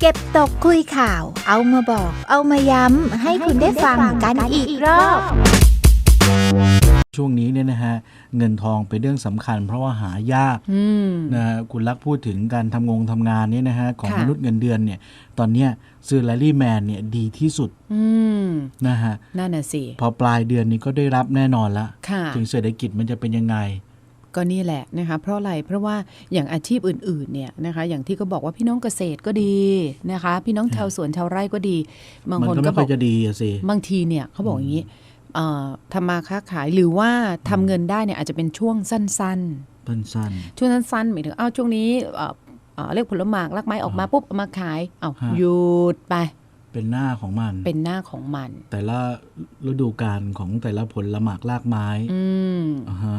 เก็บตกคุยข่าว เอามาบอก เอามาย้ำ ให้คุณได้ฟังกันอีกรอบ ช่วงนี้เนี่ยนะฮะ เงินทองเป็นเรื่องสำคัญ เพราะว่าหายากอืมนะฮะคุณลักษณ์พูดถึงการทำงงทำงานเนี่ยนะฮะ ของค่ะมนุษย์เงินเดือนเนี่ย ตอนเนี้ยซื้อ l ลลี่แมนเนี่ยดีที่สุดอืมนะฮะนั่นน่ะสิ พอปลายเดือนนี้ก็ได้รับแน่นอนละค่ะถึงเศรษฐกิจมันจะเป็นยังไง ก็นี่แหละนะคะเพราะอะไรเพราะว่าอย่างอาชีพอื่นๆเนี่ยนะคะอย่างที่ก็บอกว่าพี่น้องเกษตรก็ดีนะคะ พี่น้องชาวสวนชาวไร่ก็ดี บางมันคนก็ก็ไม่บค่ออกยจะดีอะสิบางทีเนี่ยเขาบอกอย่างนี้เอ่อทำมาค้าขายหรือว่าทำเงินได้เนี่ยอาจจะเป็นช่วงสั้นสั้นๆช่วงสั้นๆหมายถึงอ้าวช่วงนี้เอ่อเอ่อเรียกผลหมากลักไม้ออกมาปุ๊บเอามาขายเอาฮะหยุดไปๆเป็นหน้าของมัน เป็นหน้าของมัน แต่ละฤดูกาลของแต่ละผลละหมากลากไม้ อืมอ่าฮะ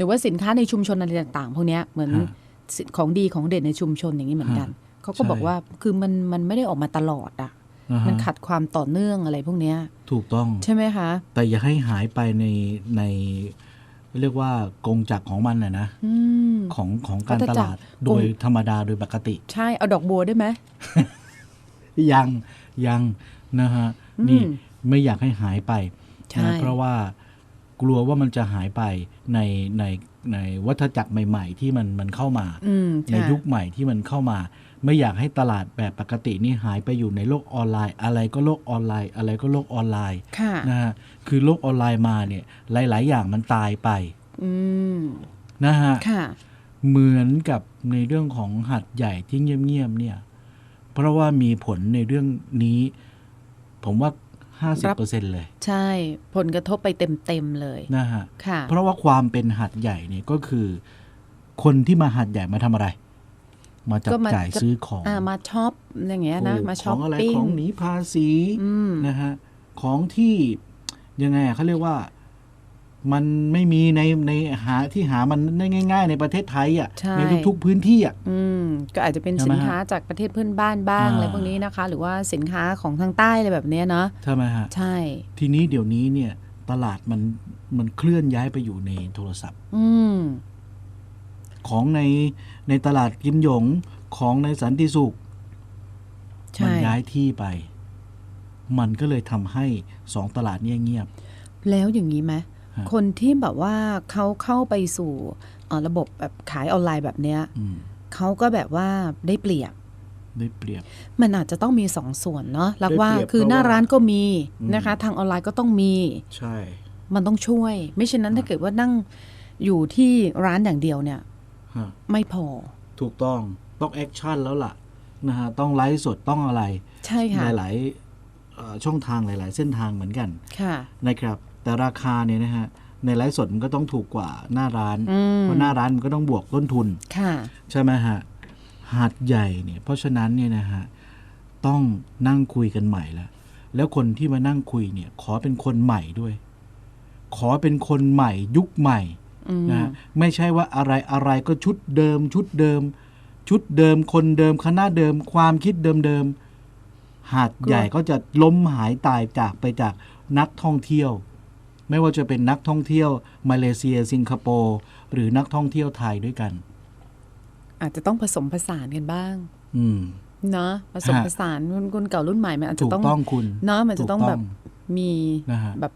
หรือว่าสินค้าในชุมชนอะไรต่างๆพวกเนี้ยเหมือนฮะสิของดีของเด่นในชุมชนอย่างนี้เหมือนกันฮะเขาก็ใช่บอกว่าคือมันมันไม่ได้ออกมาตลอดอะอ่าฮะมันขัดความต่อเนื่องอะไรพวกเนี้ยถูกต้องใช่ไหมคะ แต่อย่าให้หายไปในในเรียกว่ากงจักรของมันนะนะอืมของของการวัฏตจักรลาดโดยธรรมดาโดยปกติ ใช่เอาดอกบัวได้ไหมยังยังนะฮะอืมนี่ไม่อยากให้หายไปใช่นะเพราะว่า กลัวว่ามันจะหายไปในในในวัฏจักรใหม่ ๆ ที่มันมันเข้ามาอืมในค่ะยุคใหม่ที่มันเข้ามา ไม่อยากให้ตลาดแบบปกตินี่หายไปอยู่ในโลกออนไลน์ อะไรก็โลกออนไลน์ อะไรก็โลกออนไลน์ค่ะนะฮะคือโลกออนไลน์มาเนี่ย หลาย ๆ อย่างมันตายไปอืมนะฮะค่ะเหมือนกับในเรื่องของหัดใหญ่ที่เงียบๆเนี่ย เพราะว่ามีผลในเรื่องนี้ ผมว่า 50%เลย ใช่ผลกระทบไปเต็มๆเลยนะฮะค่ะเพราะว่าความเป็นหัดใหญ่เนี่ยก็คือ คนที่มาหัดใหญ่มาทำอะไร มาจับก็มาจ่ายจะซื้อของอ่ามาช็อปอย่างเงี้ยนะถูกมาขช็ออปงอะไรปิ้งของหนีภาษีอืมนะฮะของที่ยังไงอะเขาเรียกว่า มันไม่มีในในหาที่หามันได้ง่าย ๆ ในประเทศไทยอะใช่ ในทุกๆพื้นที่อะ อืมก็อาจจะเป็นใช่สิไหมนฮะค้าจากประเทศเพื่อนบ้านบ้างอ่า อะไรพวกนี้นะคะ หรือว่าสินค้าของทางใต้อะไรแบบเนี้ยเนาะใช่ไหมฮะ ใช่ ทีนี้เดี๋ยวนี้เนี่ยตลาดมันมันเคลื่อนย้ายไปอยู่ในโทรศัพท์ อืม ของในในตลาดกิมหยงของในสันติสุขใช่มัย้ายที่ไป มันก็เลยทำให้สองตลาดเนี่ยเงียบ แล้วอย่างนี้ไหมฮะ คนที่แบบว่าเขาเข้าไปสู่เอ่อระบบแบบขายออนไลน์แบบเนี้ยอืมเขาก็แบบว่าได้เปรียบได้เปรียบ มันอาจจะต้องมีสองส่วนเนาะแล้วว่าได้เปรียบคือหน้าเพราะว่าร้านก็มีอืมนะคะ ทางออนไลน์ก็ต้องมีใช่ มันต้องช่วย ไม่เช่นนั้นถ้าเกิดว่านั่งอยู่ที่ร้านอย่างเดียวเนี่ยฮะไม่พอ ถูกต้องต้องแอคชั่นแล้วล่ะนะฮะต้องไลฟ์สดต้องอะไร ใช่ค่ะหลายๆเอ่อช่องทางหลาย ๆ เส้นทางเหมือนกัน ค่ะนะครับ แต่ราคาเนี่ยนะฮะในไลฟ์สดมันก็ต้องถูกกว่าหน้าร้านอืมเพราะหน้าร้านมันก็ต้องบวกต้นทุนค่ะใช่ไหมฮะหาดใหญ่เนี่ยเพราะฉะนั้นเนี่ยนะฮะต้องนั่งคุยกันใหม่แล้วแล้วคนที่มานั่งคุยเนี่ย ขอเป็นคนใหม่ด้วย ขอเป็นคนใหม่ยุคใหม่อืมนะฮะไม่ใช่ว่าอะไรอะไรก็ชุดเดิม ชุดเดิม ชุดเดิมคนเดิมคณะเดิม ความคิดเดิมเดิมๆหาดใหญ่ก็จะล้มหายตายจากไปจากนักท่องเที่ยว ไม่ว่าจะเป็นนักท่องเที่ยวมาเลเซีย สิงคโปร์หรือนักท่องเที่ยวไทยด้วยกัน อาจจะต้องผสมผสานกันบ้าง อืมเนาะผสมฮะผสานคนคนเก่ารุ่นใหม่มันอาจจะถูกต้องต้องคุณเนาะมันจะต้องถูกแบบมีนะฮะแบบ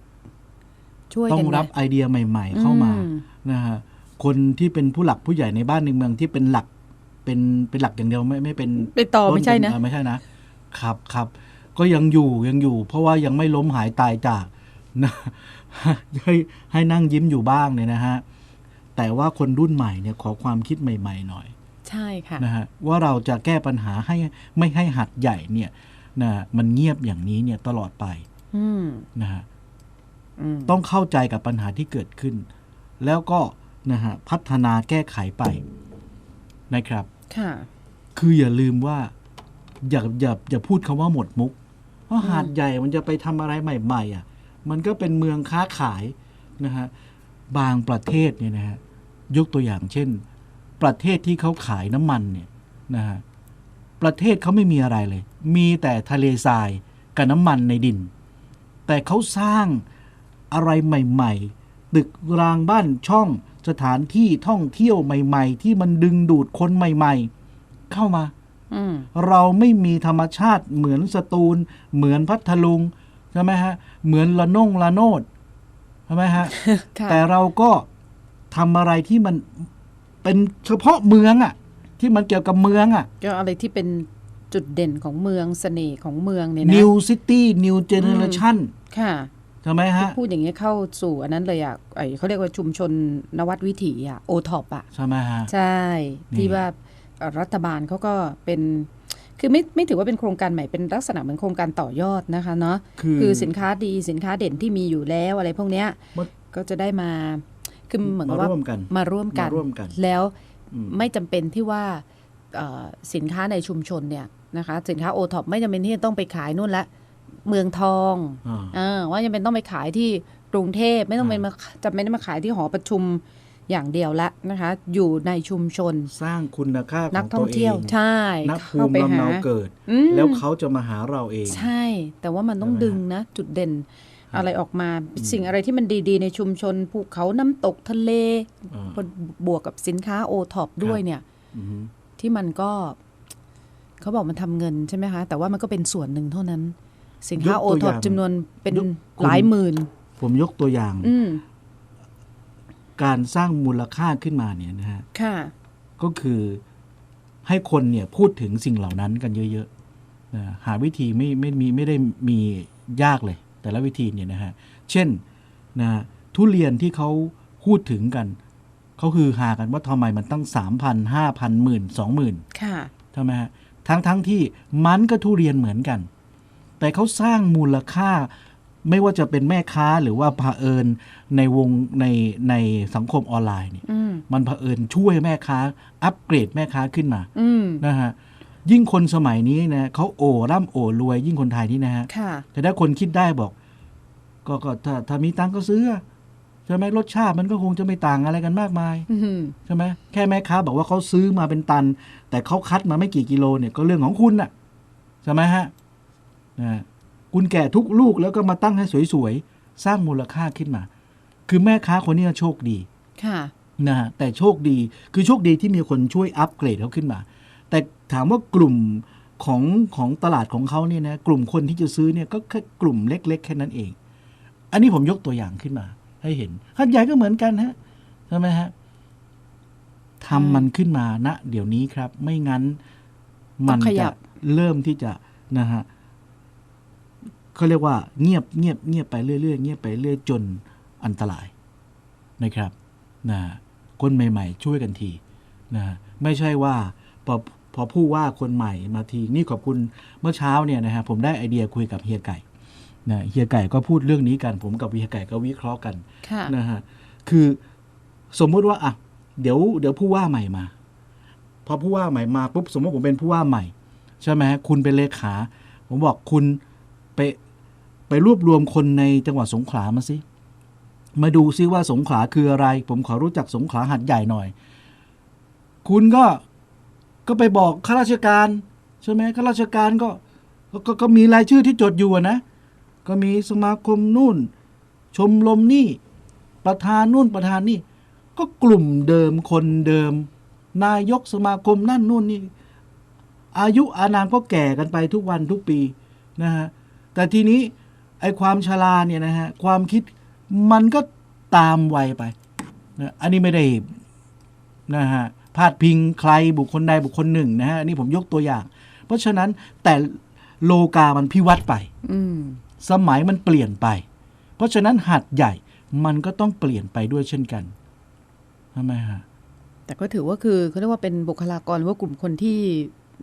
ช่วยต้อกันงรับนะไอเดียใหม่ ๆ เข้ามาอืมนะฮะคนที่เป็นผู้หลักผู้ใหญ่ในบ้านในเมืองที่เป็นหลักเป็นเป็นหลักอย่างเดียวไม่ไม่เป็นไปต่อไม่ใช่นะต้เป็ไม่ใช่นะครับครับก็ยังอยู่ยังอยู่ เพราะว่ายังไม่ล้มหายตายจากนะ ให้ให้นั่งยิ้มอยู่บ้างเนี่ยนะฮะ แต่ว่าคนรุ่นใหม่เนี่ยขอความคิดใหม่ ๆ หน่อย ใช่ค่ะนะฮะว่าเราจะแก้ปัญหาให้ไม่ให้หัดใหญ่เนี่ยนะมันเงียบอย่างนี้เนี่ยตลอดไปอืมนะฮะอืมต้องเข้าใจกับปัญหาที่เกิดขึ้น แล้วก็นะฮะพัฒนาแก้ไขไปนะครับ ค่ะ คืออย่าลืมว่า อย่าอย่าอย่าพูดคำว่าหมดมุก เพราะหาดใหญ่มันจะไปทำอะไรใหม่ ๆ อะ มันก็เป็นเมืองค้าขายนะฮะบางประเทศเนี่ยนะฮะยกตัวอย่างเช่น ประเทศที่เขาขายน้ำมันเนี่ยนะฮะประเทศเขาไม่มีอะไรเลย มีแต่ทะเลทรายกับน้ำมันในดิน แต่เขาสร้างอะไรใหม่ ๆ ตึกรางบ้านช่องสถานที่ท่องเที่ยวใหม่ ๆ ที่มันดึงดูดคนใหม่ ๆ เข้ามาอืมเราไม่มีธรรมชาติเหมือนสตูล เหมือนพัทลุง ใช่ไหมฮะ เหมือนละนงละโนดใช่ไหมฮะค่ะแต่เราก็ทำอะไรที่มันเป็นเฉพาะเมืองอะที่มันเกี่ยวกับเมืองอะก็อะไรที่เป็นจุดเด่นของเมืองเสน่ห์ของเมืองเนี่ยนะ New City New Generation ค่ะใช่ไหมฮะ พูดอย่างนี้ยเข้าสู่อันนั้นเลยอะไอเขาเรียกว่าชุมชนนวัดวิถีอะโอท็อปอะ ใช่ไหมฮะ ใช่นี่ที่ว่าเอ่อรัฐบาลเขาก็เป็น คือไม่ไม่ถือว่าเป็นโครงการใหม่เป็นลักษณะเหมือนโครงการต่อยอดนะคะเนาะคือคือสินค้าดีสินค้าเด่นที่มีอยู่แล้วอะไรพวกเนี้ยมันก็จะได้มาคือเหมือนกับมาว่าร่วมกันมาร่วมกันมาร่วมกันแล้วอืมไม่จำเป็นที่ว่าเอ่อสินค้าในชุมชนเนี่ยนะคะสินค้าโอท็อปไม่จำเป็นที่จะต้องไปขายนู่นละเมืองทองอ่าอ่าว่าจำเป็นต้องไปขายที่กรุงเทพไม่ต้องเป็นมาจำเป็นต้องมาขายที่หอประชุม อย่างเดียวละนะคะ อยู่ในชุมชน สร้างคุณค่าขนัอกงท่ตัอวงเอเที่ยวงใช่ณภูเข้ามิไปลำหาเนาเกิดอืมแล้วเขาจะมาหาเราเอง ใช่ แต่ว่ามันต้องใช่ไหมดึงนะ จุดเด่นอะไรออกมาสิ่งอะไรที่มันดีๆ ในชุมชนภูเขาน้ำตกทะเลอ่าบวกกับสินค้าโอท็อปด้วยเนี่ยอือฮึที่มันก็เขาบอกมันทำเงินใช่ไหมคะ แต่ว่ามันก็เป็นส่วนหนึ่งเท่านั้น สินค้าโอท็อปจำนวนเป็นหลายหมื่น ผมยกตัวอย่างอืม การสร้างมูลค่าขึ้นมาเนี่ยนะฮะค่ะก็คือให้คนเนี่ยพูดถึงสิ่งเหล่านั้นกันเยอะๆนะหาวิธีไม่ไม่มีไม่ได้มียากเลย แต่ละวิธีเนี่ยนะฮะเช่นนะทุเรียนที่เขาพูดถึงกันเขาคือหากันว่าทำไมมันตั้งสามพันห้าพันหมื่นสองหมื่นค่ะใช่ไหมฮะทั้งทั้งที่มันก็ทุเรียนเหมือนกัน แต่เขาสร้างมูลค่า ไม่ว่าจะเป็นแม่ค้าหรือว่าเผอิญในวงในในสังคมออนไลน์เนี่ยอืมมันเผอิญช่วยแม่ค้า อัปเกรดแม่ค้าขึ้นมาอืมนะฮะยิ่งคนสมัยนี้นะเขาโอ้ร่ำโอ้รวย ยิ่งคนไทยนี่นะฮะค่ะแต่ถ้าคนคิดได้บอก ก็ก็ถ้าถ้ามีตังค์ก็ซื้ออะใช่ไหมรสชาติมันก็คงจะไม่ต่างอะไรกันมากมายอืมใช่ไหมแค่แม่ค้าบอกว่าเขาซื้อมาเป็นตัน แต่เขาคัดมาไม่กี่กิโลเนี่ยก็เรื่องของคุณน่ะใช่ไหมฮะนะ คุณแก่ทุกลูกแล้วก็มาตั้งให้สวยๆ สร้างมูลค่าขึ้นมา คือแม่ค้าคนนี้โชคดีค่ะนะฮะแต่โชคดีคือโชคดีที่มีคนช่วยอัปเกรดเขาขึ้นมา แต่ถามว่ากลุ่มของของตลาดของเขาเนี่ยนะกลุ่มคนที่จะซื้อเนี่ยก็แค่กลุ่มเล็ก ๆ แค่นั้นเอง อันนี้ผมยกตัวอย่างขึ้นมา ให้เห็นขันใหญ่ก็เหมือนกันฮะใช่ไหมฮะทำมันขึ้นมาณเดี๋ยวนี้ครับ ไม่งั้นมันต้องขยัจะบเริ่มที่จะนะฮะ เขาเรียกว่าเงียบเงียบเงียบไปเรื่อยๆเงียบไปเรื่อยจนอันตรายนะครับนะคนใหม่ๆ ช่วยกันทีนะไม่ใช่ว่าพอพอผู้ว่าคนใหม่มาทีนี่ขอบคุณเมื่อเช้าเนี่ยนะฮะผมได้ไอเดียคุยกับเฮียไก่นะเฮียไก่ก็พูดเรื่องนี้กัน ผมกับเฮียไก่ก็วิเคราะห์กันค่ะนะฮะคือสมมุติว่าอะเดี๋ยวเดี๋ยวผู้ว่าใหม่มา พอผู้ว่าใหม่มาปุ๊บสมมติผมเป็นผู้ว่าใหม่ ใช่ไหมฮะคุณเป็นเลขา ผมบอกคุณไปไป รวบรวมคนในจังหวัดสงขลามาสิมาดูซิว่าสงขลาคืออะไร ผมขอรู้จักสงขลาหัดใหญ่หน่อย คุณก็ก็ไปบอกข้าราชการใช่ไหมข้าราชการก็ก็ก็มีรายชื่อที่จดอยู่นะ ก็มีสมาคมนู่น ชมรมนี่ ประธานนู่นประธานนี่ ก็กลุ่มเดิมคนเดิม นายกสมาคมนั่นนู่นนี่ อายุอานามก็แก่กันไปทุกวันทุกปีนะฮะแต่ทีนี้ ไอ้ความชราเนี่ยนะฮะความคิดมันก็ตามวัยไปนะอันนี้ไม่ได้นะฮะพาดพิงใครบุคคลใดบุคคลหนึ่งนะฮะอันนี้ผมยกตัวอย่าง เพราะฉะนั้นแต่โลกามันพิวัตรไปอืมสมัยมันเปลี่ยนไป เพราะฉะนั้นหัดใหญ่มันก็ต้องเปลี่ยนไปด้วยเช่นกันทำไมฮะแต่ก็ถือว่าคือเขาเรียกว่าเป็นบุคลากรหรือว่ากลุ่มคนที่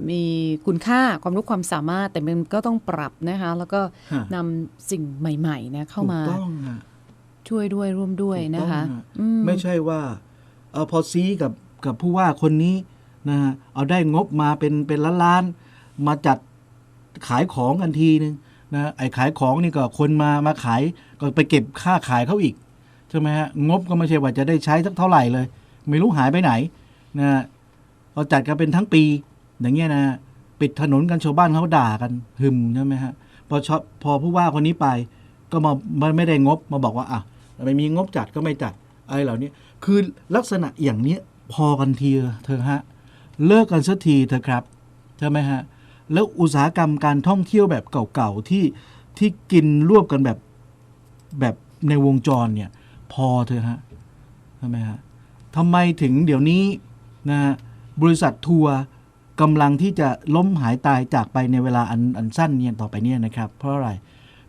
มีคุณค่าความรู้ความสามารถ แต่มันก็ต้องปรับนะคะ แล้วก็ฮะนำสิ่งใหม่ๆนะเข้ามาถูกต้องฮะช่วยด้วยร่วมด้วยนะคะถูกต้องฮอืมไม่ใช่ว่าเออพอซีกับกับผู้ว่าคนนี้นะฮะเอาได้งบมาเป็นเป็นล้านล้านๆมาจัดขายของกันทีนึงนะไอ้ขายของนี่ก็คนมามาขายก็ไปเก็บค่าขายเขาอีกใช่ไหมฮะงบก็ไม่ใช่ว่าจะได้ใช้สักเท่าไหร่เลย ไม่รู้หายไปไหนนะฮะเราจัดกันเป็นทั้งปี อย่างเงี้ยนะฮะปิดถนนกันชาวบ้านเขาด่ากันหึมใช่ไหมฮะพอชอบพอผู้ว่าคนนี้ไป ก็มาไม่ได้งบมาบอกว่าอะไม่มีงบจัดก็ไม่จัดอะไรเหล่านี้คือลักษณะอย่างเนี้ยพอกันทีเถอะฮะเลิกกันสักทีเถอะครับใช่ไหมฮะแล้วอุตสาหกรรมการท่องเที่ยวแบบเก่าๆที่ที่กินรวบกันแบบแบบในวงจรเนี่ย พอเถอะฮะใช่ไหมฮะทำไมถึงเดี๋ยวนี้นะฮะบริษัททัวร์ กำลังที่จะล้มหายตายจากไปในเวลาอันอันสั้นเนี่ยต่อไปเนี่ยนะครับ เพราะอะไร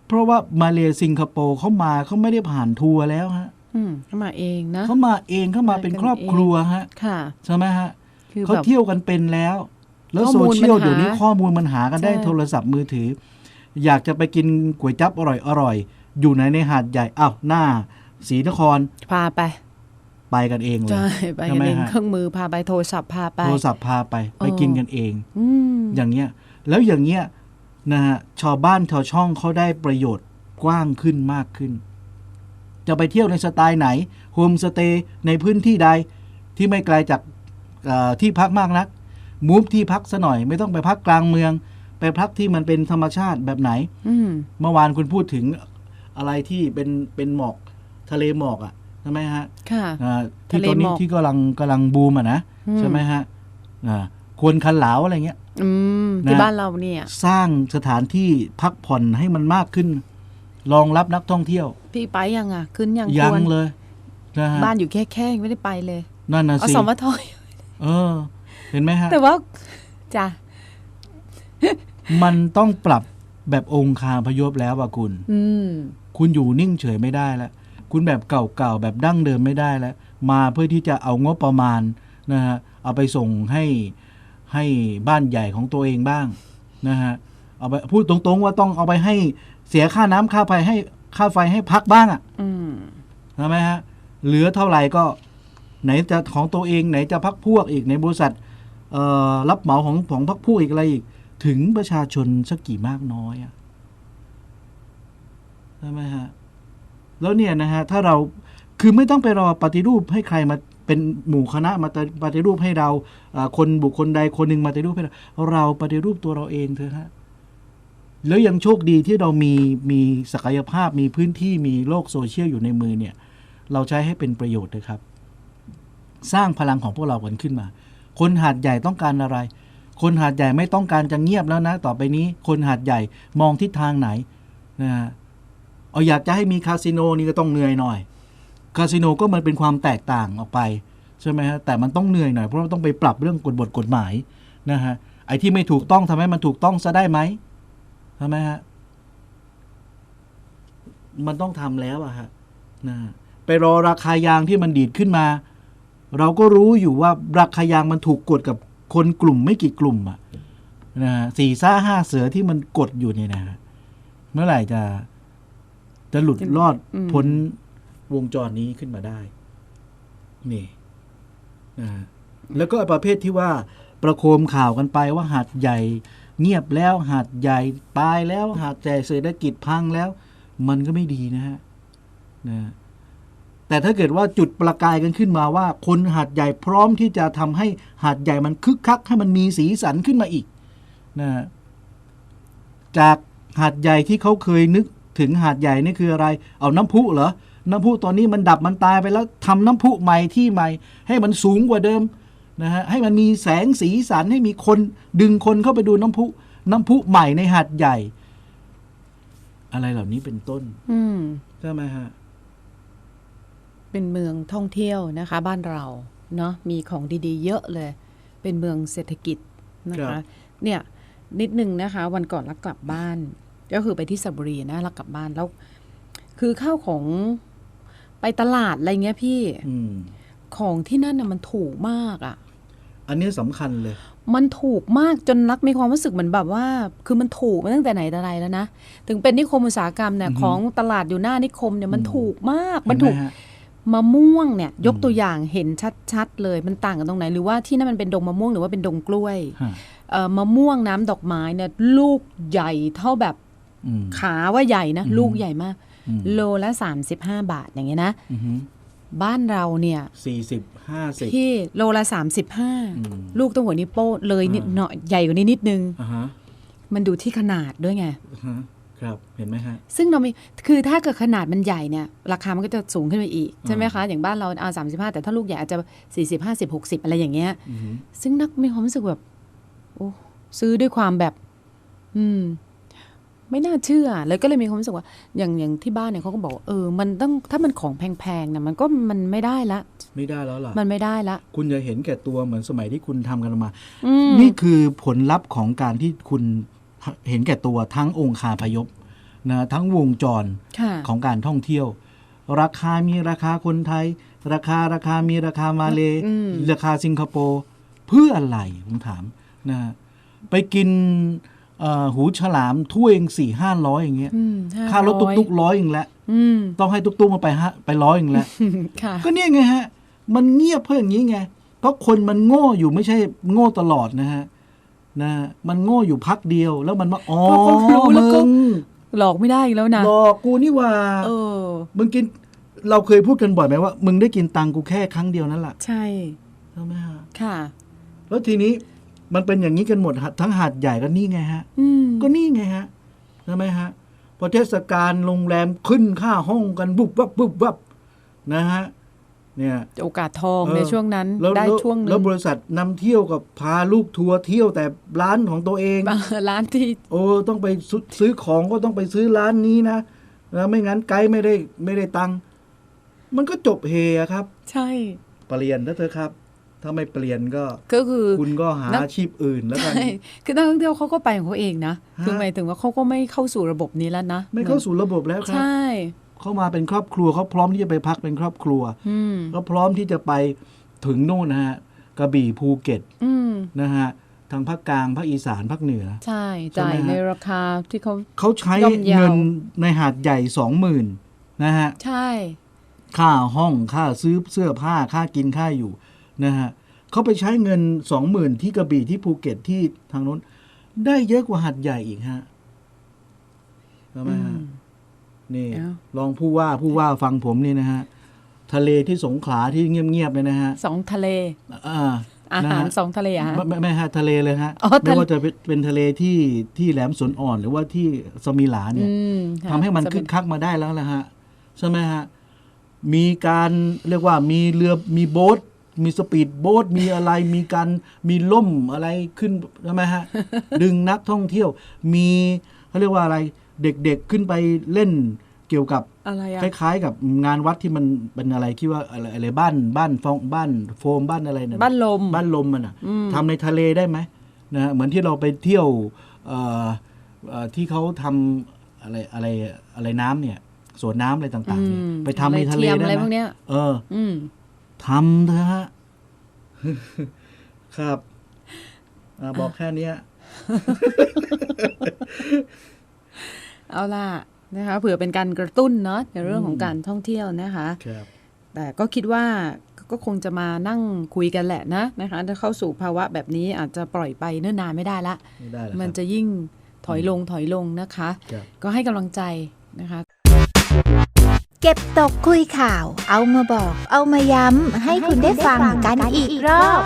เพราะว่ามาเลสิงคโปร์เขามาเขาไม่ได้ผ่านทัวร์แล้วฮะอืมเข้ามาเองนะเขามาเองเขามาเป็นครอบครัวฮะค่ะใช่ไหมฮะคือเขาแบบเที่ยวกันเป็นแล้ว แล้วข้อโซมูลเชียลมันหาเดี๋ยวนี้ข้อมูลมันหากันได้ใช่โทรศัพท์มือถือ อยากจะไปกินก๋วยจั๊บอร่อยอร่อยๆอยู่ไหนในหาดใหญ่อ้าวหน้าศรีนครพาไป ไปกันเองเลยใช่ไปใช่กันไหมเองฮะเครื่องมือพาไปโทรศัพท์พาไป โทรศัพท์พาไปไปเออกินกันเองอืมอย่างเงี้ยแล้วอย่างเงี้ยนะฮะชาวบ้านชาวช่องเขาได้ประโยชน์กว้างขึ้นมากขึ้น จะไปเที่ยวในสไตล์ไหนโฮมสเตย์ในพื้นที่ใดที่ไม่ไกลจากเอ่อที่พักมากนักมูฟที่พักซะหน่อย ไม่ต้องไปพักกลางเมือง ไปพักที่มันเป็นธรรมชาติแบบไหนอืมเมื่อวานคุณพูดถึงอะไรที่เป็นเป็นหมอกทะเลหมอกอะ ใช่ไหมฮะค่ะอ่าที่ทะเลตอนนี้หมอกที่กำลังกำลังบูมอะนะอืมใช่ไหมฮะอ่าควรคันเหลาวอะไรเงี้ยอืมที่นะบ้านเราเนี่ย สร้างสถานที่พักผ่อนให้มันมากขึ้นรองรับนักท่องเที่ยว พี่ไปยังอะ ขึ้นยังยัคงวรเลยนะฮะบ้านอยู่แค่แค่ยังไม่ได้ไปเลยนั่นนะเอาสิสมทเออ เห็นไหมฮะ แต่ว่าจ้ะมันต้องปรับแบบองคาพยพแล้วอะคุณ อืมคุณอยู่นิ่งเฉยไม่ได้แล้ว คุณแบบเก่าๆแบบดั้งเดิมไม่ได้แล้ว มาเพื่อที่จะเอางบประมาณนะฮะเอาไปส่งให้ให้บ้านใหญ่ของตัวเองบ้างนะฮะเอาไปพูดตรงๆว่าต้องเอาไปให้เสียค่าน้ำค่าไฟให้ค่าไฟให้พักบ้างอะอืมใช่ไหมฮะเหลือเท่าไหร่ก็ไหนจะของตัวเองไหนจะพักพวกอีกในบริษัทเอ่อรับเหมาของของพักพวกอีกอะไรอีก ถึงประชาชนสักกี่มากน้อยอะใช่ไหมฮะ แล้วเนี่ยนะฮะถ้าเราคือไม่ต้องไปรอปฏิรูปให้ใครมาเป็นหมู่คณะมาปฏิรูปให้เราคนบุคคลใดคนหนึ่งมาปฏิรูปให้เราเราปฏิรูปตัวเราเองเถอะฮะแล้วยังโชคดีที่เรามีมีศักยภาพมีพื้นที่มีโลกโซเชียลอยู่ในมือเนี่ย เราใช้ให้เป็นประโยชน์นะครับ สร้างพลังของพวกเรากันขึ้นมา คนหาดใหญ่ต้องการอะไร คนหาดใหญ่ไม่ต้องการจะเงียบแล้วนะ ต่อไปนี้ คนหาดใหญ่มองทิศทางไหนนะฮะ เอาอยากจะให้มีคาสิโนนี่ก็ต้องเหนื่อยหน่อย คาสิโนก็มันเป็นความแตกต่างออกไปใช่ไหมฮะแต่มันต้องเหนื่อยหน่อยเพราะว่าต้องไปปรับเรื่องกฎบทกฎหมายนะฮะไอ้ที่ไม่ถูกต้องทำให้มันถูกต้องซะได้ไหมใช่ไหมฮะมันต้องทำแล้วอะฮะนะฮะไปรอราคายางที่มันดีดขึ้นมา เราก็รู้อยู่ว่าราคายางมันถูกกดกับคนกลุ่มไม่กี่กลุ่มอะนะฮะสี่ซ่าห้าเสือที่มันกดอยู่เนี่ยนะฮะเมื่อไหร่จะ จะหลุดรอดอืมพ้นวงจรนี้ขึ้นมาได้ นี่นะฮะแล้วก็ประเภทที่ว่าประโคมข่าวกันไปว่าหาดใหญ่ เงียบแล้วหาดใหญ่ตายแล้วหาดใหญ่เศรษฐกิจพังแล้ว มันก็ไม่ดีนะฮะนะฮะแต่ถ้าเกิดว่าจุดประกายกันขึ้นมาว่า คนหาดใหญ่พร้อมที่จะทำให้หาดใหญ่มันคึกคัก ให้มันมีสีสันขึ้นมาอีกนะฮะจากหาดใหญ่ที่เขาเคยนึก ถึงหาดใหญ่นี่คืออะไร เอาน้ำพุเหรอ น้ำพุตอนนี้มันดับมันตายไปแล้วทำน้ำพุใหม่ที่ใหม่ ให้มันสูงกว่าเดิมนะฮะให้มันมีแสงสีสันให้มีคนดึงคนเข้าไปดูน้ำพุ น้ำพุใหม่ในหาดใหญ่ อะไรเหล่านี้เป็นต้น อืมใช่ไหมฮะ เป็นเมืองท่องเที่ยวนะคะ บ้านเราเนาะมีของดีๆ เยอะเลย เป็นเมืองเศรษฐกิจนะครัคะบเนี่ยนิดนึงนะคะ วันก่อนลักกลับบ้าน ก็คือไปที่สระบุรีนะลักกลับบ้านแล้ว คือข้าวของไปตลาดอะไรเงี้ยพี่อืมของที่นั่นน่ะมันถูกมากอะ่ะ อันนี้สำคัญเลย มันถูกมากจนรักมีความรู้สึกเหมือนแบบว่า คือมันถูกมาตั้งแต่ไหนแต่ไรแล้วนะถึงเป็นนิคมอุตสาหกรรมเนี่ยอือฮึของตลาดอยู่หน้านิคมเนี่ยมันอืมถูกมากเห็มันไหถูกฮะมะม่วงเนี่ย ยกอืมตัวอย่างเห็นชัดๆเลยมันต่างกันตรงไหน หรือว่าที่นั่นมันเป็นดงมะม่วงหรือว่าเป็นดงกล้วยฮะเอ่อมะม่วงน้ำดอกไม้เนี่ยลูกใหญ่เท่าแบบอืม ขาว่าใหญ่นะอืมลูกใหญ่มากอืมโลละ 35 บาทอย่างเงี้ยนะอือฮึบ้านเราเนี่ยสี่สิบห้าสิบที่โลละอืม35ลูกต้องหัวนิ้วโป้เลยนิดอ่าหน่อยใหญ่กว่านี้นิดนึงอ่าฮะมันดูที่ขนาดด้วยไงอ่าฮะครับเห็นไหมฮะซึ่งเรามีคือถ้าเกิดขนาดมันใหญ่เนี่ยราคามันก็จะสูงขึ้นไปอีก ใช่ไหมคะ อย่างบ้านเราเอา35แต่ถ้าลูกใหญ่อาจจะ40 50 60อะไรอย่างเงี้ยอือฮึซึ่งนักมีความรู้สึกแบบ โอ้ซื้อด้วยความแบบ อืม ไม่น่าเชื่อเลยก็เลยมีความรู้สึกว่า อย่างอย่างที่บ้านเนี่ยเขาก็บอกว่าเออมันต้องถ้ามันของแพงๆนะมันก็มันไม่ได้ละ ไม่ได้แล้วล่ะ มันไม่ได้ละ คุณจะเห็นแก่ตัวเหมือนสมัยที่คุณทำกันมาอืมนี่คือผลลัพธ์ของการที่คุณเห็นแก่ตัวทั้งองค์คาพยพนะทั้งวงจรค่ะของการท่องเที่ยว ราคามีราคาคนไทย ราคาราคามีราคามาเลอืมราคาสิงคโปร์เพื่ออะไรผมถามนะฮะไปกินเอ่อ หูฉลามถ้วยเองสี่ห้าร้อยอย่างเงี้ยอืมค่ารถตุกตุกร้อยเองละอืมต้องให้ตุกตุกมาไปฮะไปร้อยเองละค่ะก็เนี่ยไงฮะ มันเงียบเพราะอย่างนี้ไงเพราะคนมันโง่อยู่ไม่ใช่โง่ตลอดนะฮะนะฮะมันโง่อยู่พักเดียวแล้วมันมาอ๋อพอเขารู้แล้วก็มึงหลอกไม่ได้อีกแล้วนะหลอกกูนี่หว่าเออมึงกินเราเคยพูดกันบ่อยไหมว่า มึงได้กินตังกูแค่ครั้งเดียวนั่นแหละใช่ใช่ไหมฮะค่ะ แล้วทีนี้ มันเป็นอย่างนี้กันหมดฮะทั้งหาดใหญ่ก็นี่ไงฮะอืมก็นี่ไงฮะใช่ไหมฮะพอเทศกาลโรงแรมขึ้นค่าห้องกันบุบวับบุบวับนะฮะเนี่ยโอกาสทองเออในช่วงนั้นแล้วได้แล้วช่วงหนึแล้วงบริษัทนำเที่ยวกับพาลูกทัวร์เที่ยวแต่ร้านของตัวเองร้านที่ โอ้ต้องไปซื้อซื้อของก็ต้องไปซื้อร้านนี้นะแล้วไม่งั้นไกด์ไม่ได้ไม่ได้ตังค์มันก็จบเฮอะครับ ใช่เปลี่ยนนะเธอะครับ ถ้าไม่เปลี่ยนก็ก็คือคุณก็หานักอาชีพอื่นแล้วกันใช่คือนักท่องเที่ยวเขาก็ไปของเขาเองนะฮะคือหมายถึงว่าเขาก็ไม่เข้าสู่ระบบนี้แล้วนะ ไม่เข้าสู่ระบบแล้วครับใช่เข้ามาเป็นครอบครัวเขาพร้อมที่จะไปพักเป็นครอบครัวอืมก็พร้อมที่จะไปถึงโน่นนะฮะกระบี่ภูเก็ตอืมนะฮะทางภาคกลางภาคอีสานภาคเหนือ ใช่ใช่ไหมจ่ายฮะในราคาที่เขาเขาใช้ย่อมเยาเงินในหาดใหญ่สองหมื่นนะฮะใช่ ค่าห้องค่าซื้อเสื้อผ้าค่ากินค่าอยู่ นะฮะเขาไปใช้เงินสองหมื่นที่กระบี่ที่ภูเก็ตที่ทางโน้น ได้เยอะกว่าหาดใหญ่อีกฮะใช่ไหมฮะอืมนี่เอ้าลองผู้ว่าผู้ว่าฟังผมนี่นะฮะ ทะเลที่สงขลาที่เงียบๆเลยนะฮะสองทะเลอ่าอานะหารฮะสองทะเลอะฮะไม่ไม่ไม่ฮะทะเลเลยฮะอ๋อทะเลไม่ว่าจะเป็นเป็นทะเลที่ที่แหลมสนอ่อนหรือว่าที่สมิลาเนี่ยอืมค่ะทำให้มันจะคึเป็กคักมาได้แล้วนะฮะใช่ไหมฮะมีการเรียกว่ามีเรือมีโบ๊ท มีสปีดโบ๊ทมีอะไรมีการมีล่มอะไรขึ้นใช่ไหมฮะ ดึงนักท่องเที่ยว มีเขาเรียกว่าอะไรเด็กๆขึ้นไปเล่นเกี่ยวกับอะไรอะคล้ายๆ กับงานวัดที่มันเป็นอะไรที่ว่าอะไรอะไรบ้านบ้านฟองบ้าน โฟมบ้านอะไรเนี่ยบ้านลมบ้านลมมันอะอืมทำในทะเลได้ไหมนะฮะเหมือนที่เราไปเที่ยวเอ่อเอ่อที่เขาทำอะไรอะไรอะไรน้ำเนี่ยสวนน้ำอะไรต่างๆเนี่ยอืมไปทำในทะเลทียมได้อะไรไหพวกมเนี้ยเอออืม ทำเถอะฮะครับอ่าบอกแค่เนี้ย เอาล่ะนะคะเผื่อเป็นการกระตุ้นเนาะในเรื่องของการท่องเที่ยวนะคะครับแต่ก็คิดว่าก็คงจะมานั่งคุยกันแหละนะนะคะถ้าเข้าสู่ภาวะแบบนี้อาจจะปล่อยไปเนิ่นนานไม่ได้ละไม่ได้แล้วมันครับจะยิ่งถอยลงถอยลงนะคะครับก็ให้กำลังใจนะคะ เก็บตกคุยข่าว เอามาบอก เอามาย้ำ ให้คุณได้ฟังกันอีกรอบ